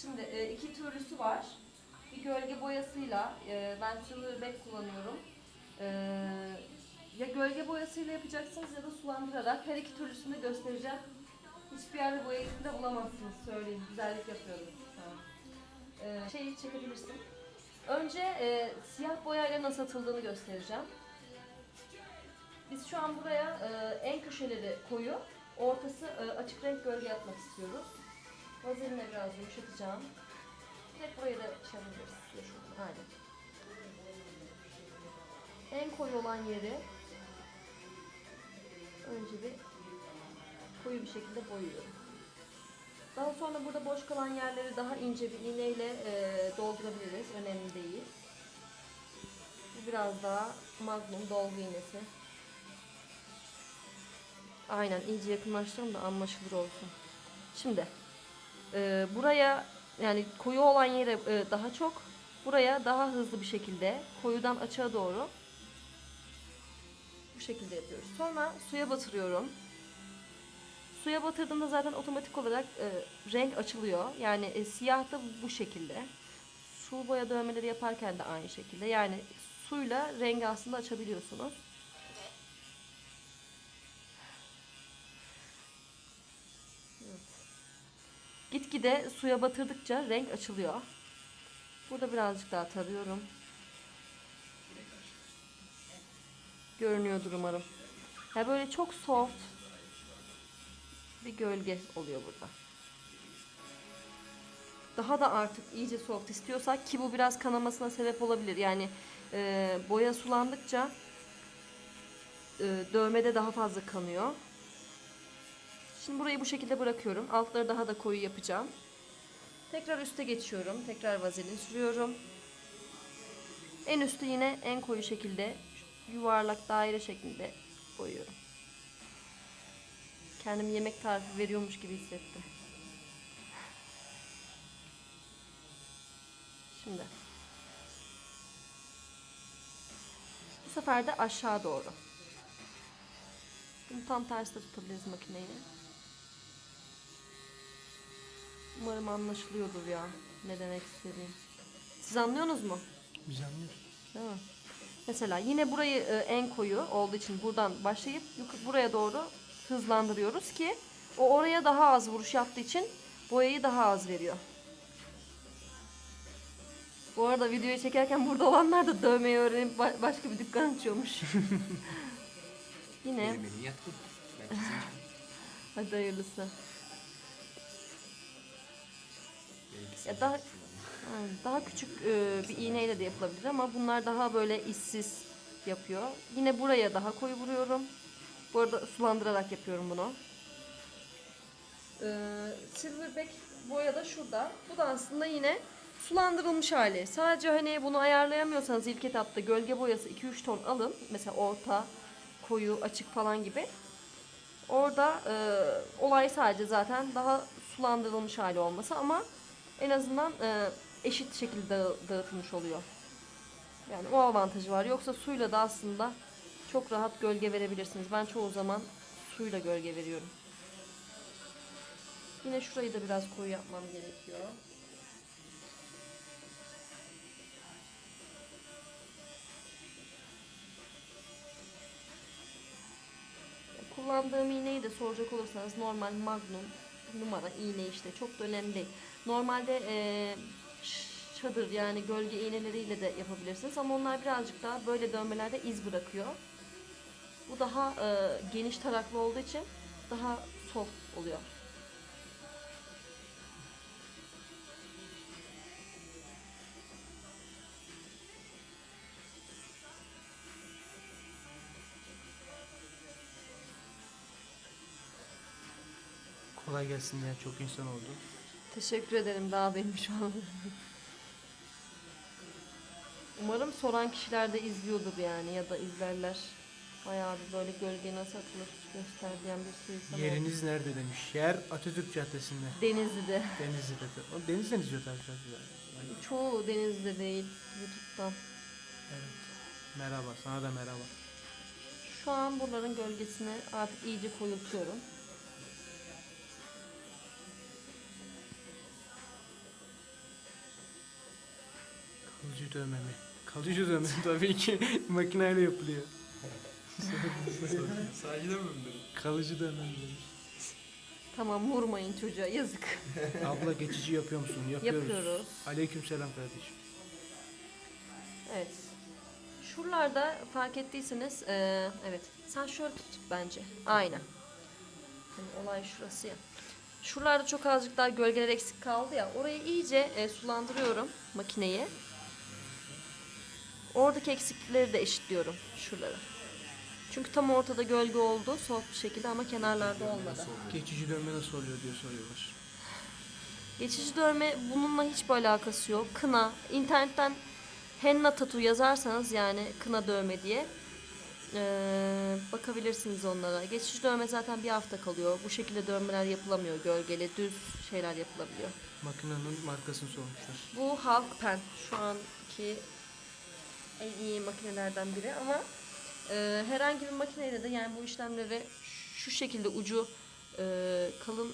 Şimdi e, iki türlüsü var. Bir gölge boyasıyla, e, ben Silver Back kullanıyorum. E, ya gölge boyasıyla yapacaksınız ya da sulandırarak. Her iki türlüsünü de göstereceğim. Hiçbir yerde boya izinde bulamazsınız söyleyeyim. Güzellik yapıyorum. E, şeyi çekebilirsin. Önce e, siyah boyayla nasıl atıldığını göstereceğim. Biz şu an buraya e, en köşeleri koyu, ortası e, açık renk gölge yapmak istiyoruz. Vazelinle biraz yumuşatacağım. Direkt burayı da şey şuradan, Aynen. En koyu olan yeri önce bir koyu bir şekilde boyuyorum. Daha sonra burada boş kalan yerleri daha ince bir iğneyle e, doldurabiliriz. Önemli değil. Biraz daha magnum dolgu iğnesi. Aynen iyice yakınlaştırın da anlaşılır olsun. Şimdi e, buraya yani koyu olan yere e, daha çok buraya daha hızlı bir şekilde koyudan açığa doğru bu şekilde yapıyoruz. Sonra suya batırıyorum. Suya batırdığımda zaten otomatik olarak e, renk açılıyor. Yani e, siyah da bu şekilde. Sulu boya dövmeleri yaparken de aynı şekilde. Yani suyla rengi aslında açabiliyorsunuz. Evet. Gitgide suya batırdıkça renk açılıyor. Burada birazcık daha tarıyorum. Görünüyordur umarım. Ya böyle çok soft bir gölge oluyor burada. Daha da artık iyice soft istiyorsak ki bu biraz kanamasına sebep olabilir. Yani e, boya sulandıkça e, dövmede daha fazla kanıyor. Şimdi burayı bu şekilde bırakıyorum. Altları daha da koyu yapacağım. Tekrar üste geçiyorum. Tekrar vazelin sürüyorum. En üstü yine en koyu şekilde yuvarlak daire şeklinde boyuyorum. Kendimi yemek tarifi veriyormuş gibi hissettim. Şimdi. Bu sefer de aşağı doğru. Bunu tam tersi de tutabiliriz makineyi. Umarım anlaşılıyordur ya ne demek istediğim. Siz anlıyorsunuz mu? Biz anlıyoruz. Değil mi? Mesela yine burayı e, en koyu olduğu için buradan başlayıp yuk- buraya doğru hızlandırıyoruz ki o oraya daha az vuruş yaptığı için boyayı daha az veriyor. Bu arada videoyu çekerken burada olanlar da dövmeyi öğrenip ba- başka bir dükkan açıyormuş. yine yatkın. Ben kesin hadi hayırlısı. Ya daha Daha küçük e, bir iğneyle de yapılabilir ama bunlar daha böyle işsiz yapıyor. Yine buraya daha koyu vuruyorum. Bu arada sulandırarak yapıyorum bunu. Ee, Silverback boya da şurada. Bu da aslında yine sulandırılmış hali. Sadece hani bunu ayarlayamıyorsanız ilk etapta gölge boyası 2-3 ton alın. Mesela orta, koyu, açık falan gibi. Orada e, olay sadece zaten daha sulandırılmış hali olması ama en azından e, eşit şekilde dağı- dağıtılmış oluyor. Yani o avantajı var. Yoksa suyla da aslında çok rahat gölge verebilirsiniz. Ben çoğu zaman suyla gölge veriyorum. Yine şurayı da biraz koyu yapmam gerekiyor. Kullandığım iğneyi de soracak olursanız normal magnum numara iğne işte çok da önemli değil. Normalde ş- çadır yani gölge iğneleriyle de yapabilirsiniz ama onlar birazcık daha böyle dövmelerde iz bırakıyor. Bu daha eee, geniş taraklı olduğu için daha soft oluyor. Kolay gelsin ya çok insan oldu. Teşekkür ederim daha benim şu an. Umarım soran kişiler de izliyordur yani ya da izlerler. Bayağı bir böyle gölge nasıl atılır göster diyen bir sürü. Yeriniz nerede demiş. Yer Atatürk Caddesi'nde. Denizli'de. Denizli'de. O Denizli'den izliyor tabii tabii. Yani, Çoğu Denizli'de değil YouTube'dan. evet. Merhaba. Sana da merhaba. Şu an buraların gölgesini artık iyice koyultuyorum. Kalıcı dövme mi? Kalıcı dövme tabii ki makineyle yapılıyor. Sahile mi dedim? Kalıcı dövme mi. Tamam vurmayın çocuğa yazık. Abla geçici yapıyor musun? Yapıyoruz. Yapıyoruz. Aleykümselam kardeşim. Evet. Şuralarda fark ettiyseniz eee, evet sen şöyle tut bence. Aynen. Hani olay şurası ya. Şuralarda çok azıcık daha gölgeler eksik kaldı ya. Orayı iyice e, sulandırıyorum makineyi. Oradaki eksiklikleri de eşitliyorum şuralara. Çünkü tam ortada gölge oldu soft bir şekilde ama kenarlarda olmadı. Geçici dövme nasıl oluyor diye soruyorlar. Geçici dövme bununla hiçbir alakası yok. Kına, internetten henna tatu yazarsanız yani kına dövme diye eee, bakabilirsiniz onlara. Geçici dövme zaten bir hafta kalıyor. Bu şekilde dövmeler yapılamıyor. Gölgeli, düz şeyler yapılabiliyor. Makinenin markasını sormuşlar. Bu Halk Pen. Şu anki en iyi makinelerden biri ama e, herhangi bir makineyle de yani bu işlemleri şu şekilde ucu e, kalın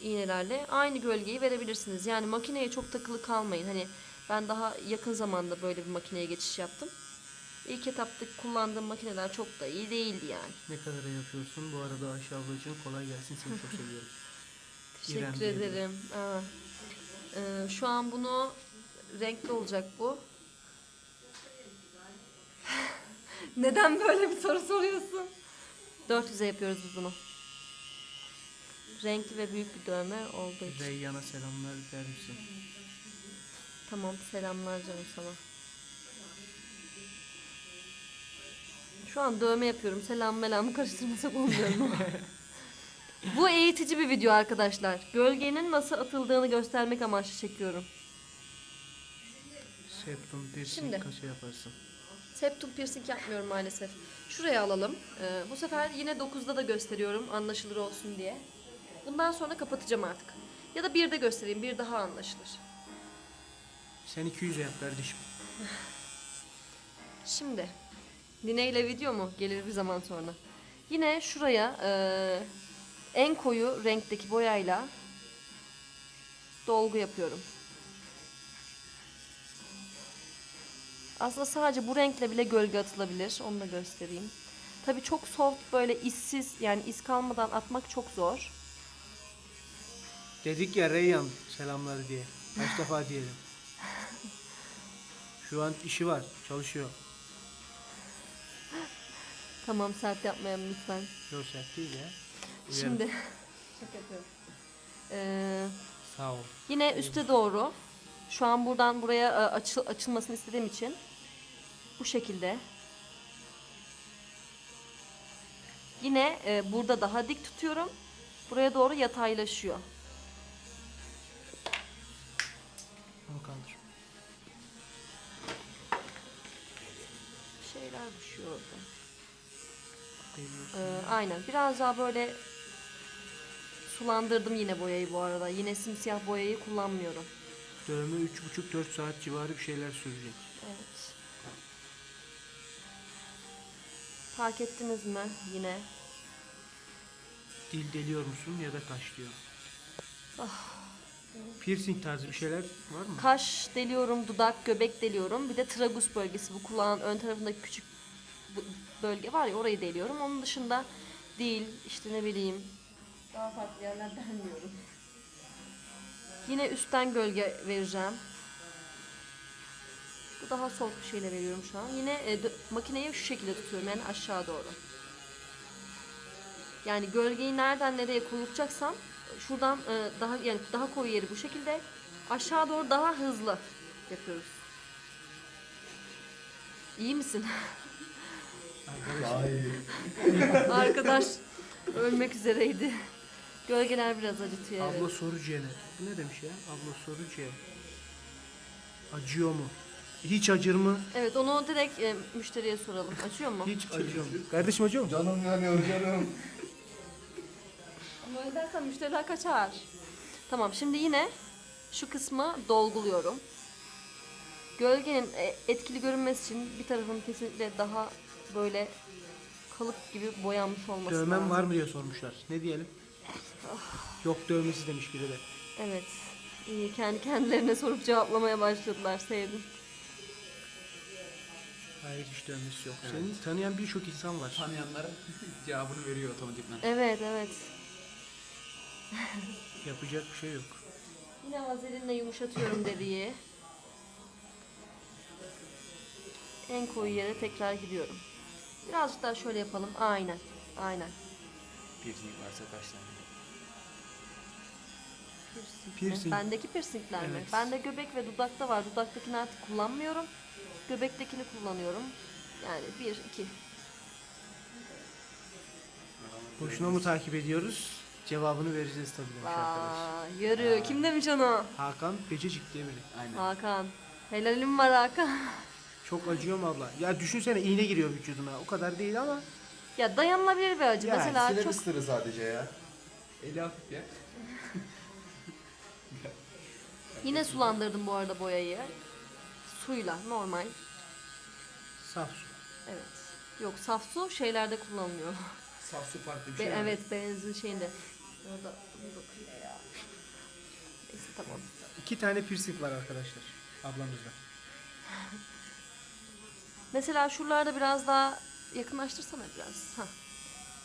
iğnelerle aynı gölgeyi verebilirsiniz. Yani makineye çok takılı kalmayın. Hani ben daha yakın zamanda böyle bir makineye geçiş yaptım. İlk etapta kullandığım makineler çok da iyi değildi yani. Ne kadar yapıyorsun? Bu arada Ayşe ablacığım kolay gelsin seni çok seviyorum. İrem Teşekkür diyelim. ederim. Aa, e, şu an bunu renkli olacak bu. Neden böyle bir soru soruyorsun? 400'e yapıyoruz biz bunu. Renkli ve büyük bir dövme olduğu için. Reyyan'a selamlar der misin? Tamam selamlar canım sana. Şu an dövme yapıyorum. Selam melamı karıştırmasak olmuyor mu? Bu eğitici bir video arkadaşlar. Gölgenin nasıl atıldığını göstermek amaçlı çekiyorum. Septum piercing Şimdi. kaça yaparsın? Septum piercing yapmıyorum maalesef. Şuraya alalım. Ee, bu sefer yine 9'da da gösteriyorum anlaşılır olsun diye. Bundan sonra kapatacağım artık. Ya da bir de göstereyim. Bir daha anlaşılır. Sen 200 yap kardeşim. Şimdi Dine ile video mu? Gelir bir zaman sonra. Yine şuraya eee, en koyu renkteki boyayla dolgu yapıyorum. Aslında sadece bu renkle bile gölge atılabilir. Onu da göstereyim. Tabii çok soft böyle izsiz yani iz kalmadan atmak çok zor. Dedik ya Reyyan selamlar diye. Kaç defa diyelim. Şu an işi var, çalışıyor. Tamam sert yapmayalım lütfen. Yok sert değil ya. Uyarım. Şimdi Şaka yapıyorum. Eee, Sağ ol. Yine üste doğru. Şu an buradan buraya e, açı- açılmasını istediğim için bu şekilde. Yine e, burada daha dik tutuyorum. Buraya doğru yataylaşıyor. Onu kaldır. Bir şeyler düşüyor orada. Ee, aynen. Biraz daha böyle sulandırdım yine boyayı bu arada. Yine simsiyah boyayı kullanmıyorum. Dövme 3,5-4 saat civarı bir şeyler sürecek. Evet. Fark ettiniz mi yine? Dil deliyor musun ya da kaş diyor. Piercing tarzı bir şeyler var mı? Kaş deliyorum, dudak, göbek deliyorum. Bir de tragus bölgesi bu kulağın ön tarafındaki küçük bu- bölge var ya orayı deliyorum. Onun dışında dil, işte ne bileyim daha farklı yerler delmiyorum. Yine üstten gölge vereceğim. Bu daha soft bir şeyle veriyorum şu an. Yine e, makineyi şu şekilde tutuyorum yani aşağı doğru. Yani gölgeyi nereden nereye koyulacaksam şuradan e, daha yani daha koyu yeri bu şekilde aşağı doğru daha hızlı yapıyoruz. İyi misin? Arkadaş ölmek üzereydi. Gölgeler biraz acıtıyor evet. Abla soru ne? Bu ne demiş ya? Abla soru C. Acıyor mu? Hiç acır mı? Evet onu direkt e, müşteriye soralım. Açıyor mu? Hiç acıyor mu? Kardeşim acıyor mu? Canım yanıyor canım. Ama öyle dersen müşteriler kaçar. Tamam şimdi yine şu kısmı dolguluyorum. Gölgenin e, etkili görünmesi için bir tarafın kesinlikle daha böyle kalıp gibi boyanmış olması Dövmem lazım. var mı diye sormuşlar. Ne diyelim? Yok dövmesi demiş biri de. Evet. İyi kendi kendilerine sorup cevaplamaya başladılar. Sevdim. Hayır hiç dövmesi yok. Seni tanıyan birçok insan var. Tanıyanlar cevabını veriyor otomatikman. Evet evet. Yapacak bir şey yok. Yine vazelinle yumuşatıyorum deriyi. En koyu yere tekrar gidiyorum. Birazcık daha şöyle yapalım. Aynen. Aynen. Piercing varsa kaç tane? Piercing. mi? Piercing. Bendeki piercingler mi? Evet. Bende göbek ve dudakta var. Dudaktakini artık kullanmıyorum. Göbektekini kullanıyorum. Yani bir, iki. Boşuna mı takip ediyoruz? Cevabını vereceğiz tabii demiş arkadaş. Aa, yürü. Kim demiş onu? Hakan Bececik diye biri. Aynen. Hakan. Helalim var Hakan. Çok acıyor mu abla? Ya düşünsene iğne giriyor vücuduna. O kadar değil ama ya dayanılabilir bir acı. Yani Mesela çok sadece ya. Eli hafif ya. Yine sulandırdım bu arada boyayı. Suyla normal. saf su. Evet. Yok saf su şeylerde kullanılıyor. Saf su farklı bir Be- şey. evet benzin şeyinde. Orada bakıyor ya. Neyse tamam. İki tane piercing var arkadaşlar ablamızda. Mesela şuralarda biraz daha yakınlaştırsana biraz. Ha.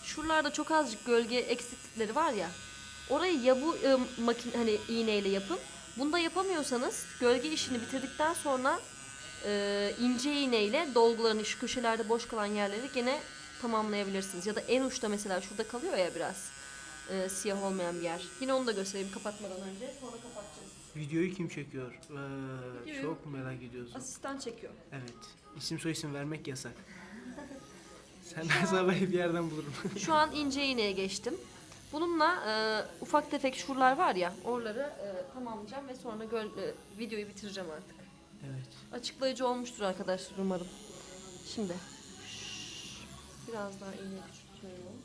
Şuralarda çok azıcık gölge eksiklikleri var ya. Orayı ya bu e, makine hani iğneyle yapın. Bunda yapamıyorsanız gölge işini bitirdikten sonra e, ince iğneyle dolgularını şu köşelerde boş kalan yerleri gene tamamlayabilirsiniz. Ya da en uçta mesela şurada kalıyor ya biraz e, siyah olmayan bir yer. Yine onu da göstereyim kapatmadan önce. Sonra kapatacağız. Videoyu kim çekiyor? Ee, Videoyu- çok merak ediyoruz. Asistan çekiyor. Evet. İsim soy isim vermek yasak. Senden sonra bir yerden bulurum. Şu an ince iğneye geçtim. Bununla e, ufak tefek şuralar var ya, oraları e, tamamlayacağım ve sonra göl, e, videoyu bitireceğim artık. evet. Açıklayıcı olmuştur arkadaşlar umarım. Şimdi biraz daha iğne küçültüyorum.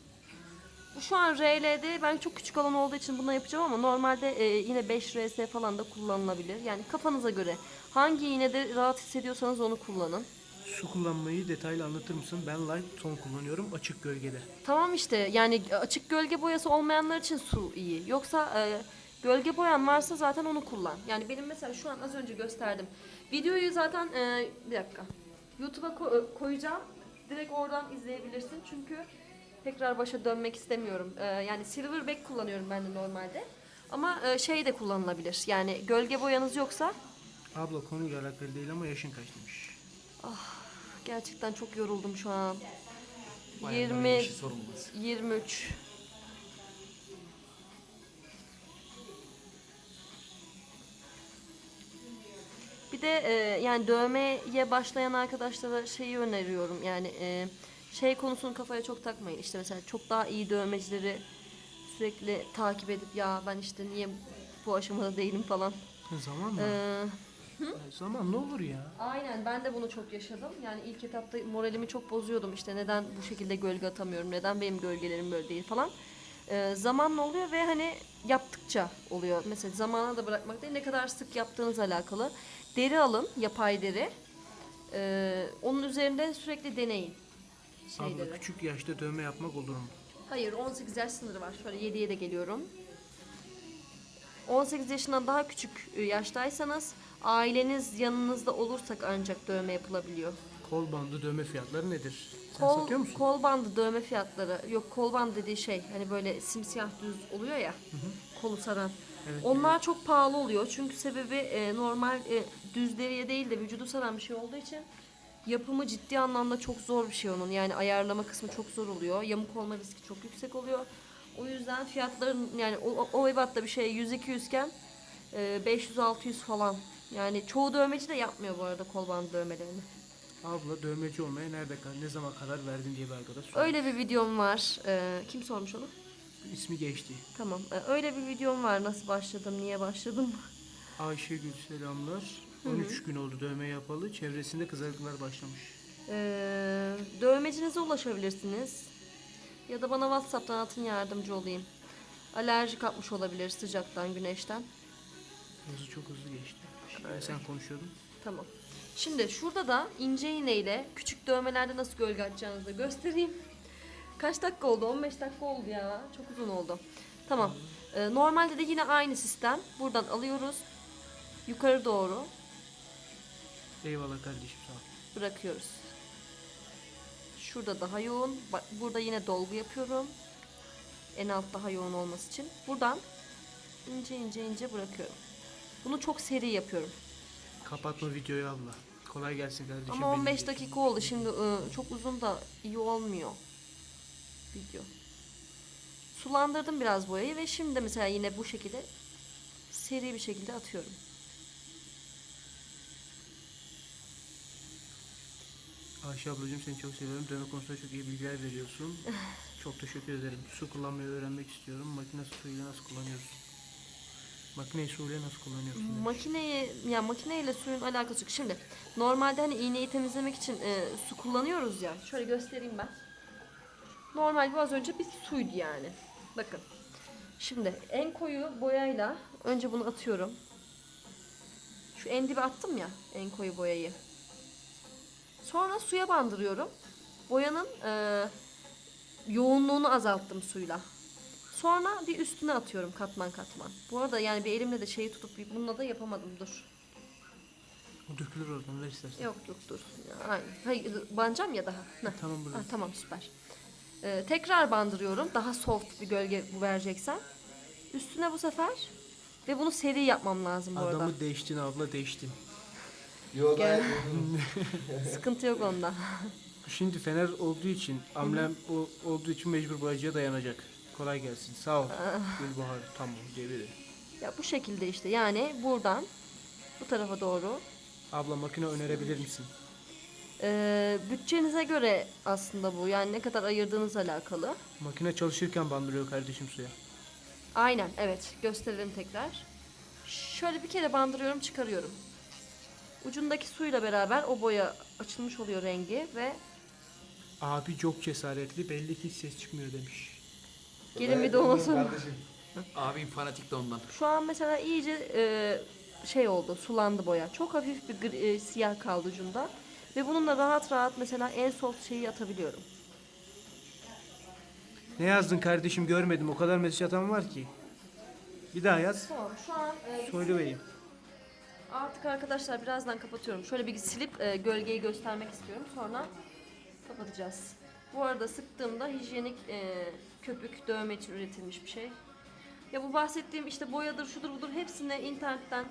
Bu şu an RL'de ben çok küçük alan olduğu için bunu yapacağım ama normalde e, yine 5 RS falan da kullanılabilir. Yani kafanıza göre hangi iğnede rahat hissediyorsanız onu kullanın. Su kullanmayı detaylı anlatır mısın? Ben light ton kullanıyorum açık gölgede. Tamam işte yani açık gölge boyası olmayanlar için su iyi. Yoksa e, gölge boyan varsa zaten onu kullan. Yani benim mesela şu an az önce gösterdim. Videoyu zaten e, bir dakika. YouTube'a ko- koyacağım. Direkt oradan izleyebilirsin. Çünkü tekrar başa dönmek istemiyorum. E, yani silverback kullanıyorum ben de normalde. Ama e, şey de kullanılabilir. Yani gölge boyanız yoksa Abla konuyla alakalı değil ama yaşın kaç demiş. Gerçekten çok yoruldum şu an. Bayanların 20 işi sorulmaz. 23 Bir de e, yani dövmeye başlayan arkadaşlara şeyi öneriyorum yani e, şey konusunu kafaya çok takmayın işte mesela çok daha iyi dövmecileri sürekli takip edip ya ben işte niye bu aşamada değilim falan. Zaman mı? E, Zaman ne olur ya? Aynen ben de bunu çok yaşadım. Yani ilk etapta moralimi çok bozuyordum. İşte neden bu şekilde gölge atamıyorum, neden benim gölgelerim böyle değil falan. Ee, zamanla oluyor ve hani yaptıkça oluyor. Mesela zamana da bırakmak değil, ne kadar sık yaptığınız alakalı. Deri alın, yapay deri. Ee, onun üzerinde sürekli deneyin. Abla Şeyleri. küçük yaşta dövme yapmak olur mu? Hayır 18 yaş sınırı var. Şöyle 7'ye de geliyorum. 18 yaşından daha küçük e, yaştaysanız aileniz yanınızda olursak ancak dövme yapılabiliyor. Kol bandı dövme fiyatları nedir? Sen Kol, satıyor musun? kol bandı dövme fiyatları. Yok kol bandı dediği şey hani böyle simsiyah düz oluyor ya. Kolu saran. Evet, Onlar çok pahalı oluyor. Çünkü sebebi e, normal e, düz deriye değil de vücudu saran bir şey olduğu için yapımı ciddi anlamda çok zor bir şey onun. Yani ayarlama kısmı çok zor oluyor. Yamuk olma riski çok yüksek oluyor. O yüzden fiyatların yani o, o, ebatta bir şey 100-200 iken e, 500-600 falan. Yani çoğu dövmeci de yapmıyor bu arada kol bandı dövmelerini. Abla dövmeci olmaya nerede ne zaman karar verdin diye bir arkadaş sormuş. Öyle bir videom var. Ee, kim sormuş onu? İsmi geçti. Tamam. Ee, öyle bir videom var. Nasıl başladım, niye başladım? Ayşegül selamlar. 13 gün oldu dövme yapalı. Çevresinde kızarıklar başlamış. Ee, dövmecinize ulaşabilirsiniz. Ya da bana WhatsApp'tan atın yardımcı olayım. Alerji kapmış olabilir sıcaktan, güneşten. Hızı çok hızlı geçti. Şimdi sen konuşuyordun. Tamam. Şimdi şurada da ince iğneyle küçük dövmelerde nasıl gölge atacağınızı da göstereyim. Kaç dakika oldu? 15 dakika oldu ya. Çok uzun oldu. Tamam. Ee, normalde de yine aynı sistem. Buradan alıyoruz. Yukarı doğru Eyvallah kardeşim sağ ol. bırakıyoruz. Şurada daha yoğun. Bak, burada yine dolgu yapıyorum. En alt daha yoğun olması için. Buradan ince ince ince bırakıyorum. Bunu çok seri yapıyorum. Kapatma videoyu abla. Kolay gelsin kardeşim. Ama benim. 15 dakika oldu. Şimdi ı, çok uzun da iyi olmuyor video. Sulandırdım biraz boyayı ve şimdi mesela yine bu şekilde seri bir şekilde atıyorum. Ayşe ablacığım seni çok seviyorum. Dövme konusunda çok iyi bilgiler veriyorsun. çok teşekkür ederim. Su kullanmayı öğrenmek istiyorum. Makine suyuyla nasıl kullanıyoruz? Makineyi suyla nasıl kullanıyorsun? demiş. Ya makineyle suyun alakası yok. Şimdi normalde hani iğneyi temizlemek için e, su kullanıyoruz ya. Şöyle göstereyim ben. Normal bu az önce bir suydu yani. Bakın. Şimdi en koyu boyayla önce bunu atıyorum. Şu en dibe attım ya en koyu boyayı. Sonra suya bandırıyorum. Boyanın e, yoğunluğunu azalttım suyla. Sonra bir üstüne atıyorum katman katman. Bu arada yani bir elimle de şeyi tutup bir bununla da yapamadım dur. O dökülür oradan ver istersen. Yok yok dur. Ya, Hayır, bancam ya daha. Heh. Tamam burada. Ha, tamam süper. Ee, tekrar bandırıyorum. Daha soft bir gölge vereceksen. Üstüne bu sefer ve bunu seri yapmam lazım bu arada. Adamı değiştin abla değiştin. Yo Gel. Sıkıntı yok onda. Şimdi Fener olduğu için, amblem o, olduğu için mecbur boyacıya dayanacak. Kolay gelsin. Sağ ol. Ah. Gülbahar tamam deviri. ya bu şekilde işte yani buradan bu tarafa doğru. Abla makine önerebilir misin? Ee, bütçenize göre aslında bu. Yani ne kadar ayırdığınızla alakalı. Makine çalışırken bandırıyor kardeşim suya. Aynen evet gösterelim tekrar. Şöyle bir kere bandırıyorum çıkarıyorum. Ucundaki suyla beraber o boya açılmış oluyor rengi ve Abi çok cesaretli belli ki hiç ses çıkmıyor demiş. Gelin bir de. Kardeşim. Abim fanatik de ondan. Şu an mesela iyice e, şey oldu sulandı boya. Çok hafif bir gri- e, siyah kaldı ucunda. Ve bununla rahat rahat mesela en soft şeyi atabiliyorum. Ne yazdın kardeşim görmedim o kadar mesaj atan var ki. Bir daha yaz. Tamam şu an e, Söyle vereyim. artık arkadaşlar birazdan kapatıyorum. Şöyle bir silip e, gölgeyi göstermek istiyorum. Sonra kapatacağız. Bu arada sıktığımda hijyenik e, köpük dövme için üretilmiş bir şey. Ya bu bahsettiğim işte boyadır, şudur budur hepsine internetten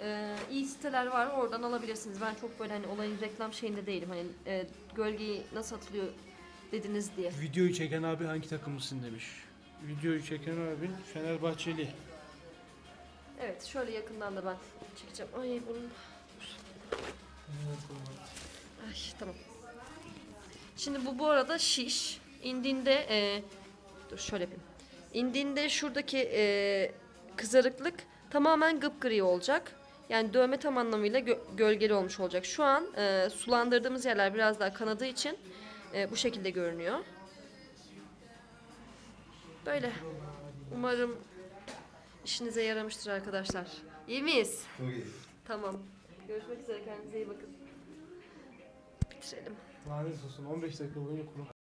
e, iyi siteler var. Oradan alabilirsiniz. Ben çok böyle hani olayın reklam şeyinde değilim. Hani e, gölgeyi nasıl atılıyor dediniz diye. Videoyu çeken abi hangi takımlısın demiş. Videoyu çeken abi Fenerbahçeli. Evet şöyle yakından da ben çekeceğim. Ay bunun Ay tamam. Şimdi bu bu arada şiş. İndiğinde e, dur şöyle yapayım. İndiğinde şuradaki e, kızarıklık tamamen gıpgri olacak. Yani dövme tam anlamıyla gö- gölgeli olmuş olacak. Şu an e, sulandırdığımız yerler biraz daha kanadığı için e, bu şekilde görünüyor. Böyle. Umarım işinize yaramıştır arkadaşlar. İyi miyiz? Çok iyi. Tamam. Görüşmek üzere. Kendinize iyi bakın. Bitirelim. Lanet olsun 15 dakika boyunca kuru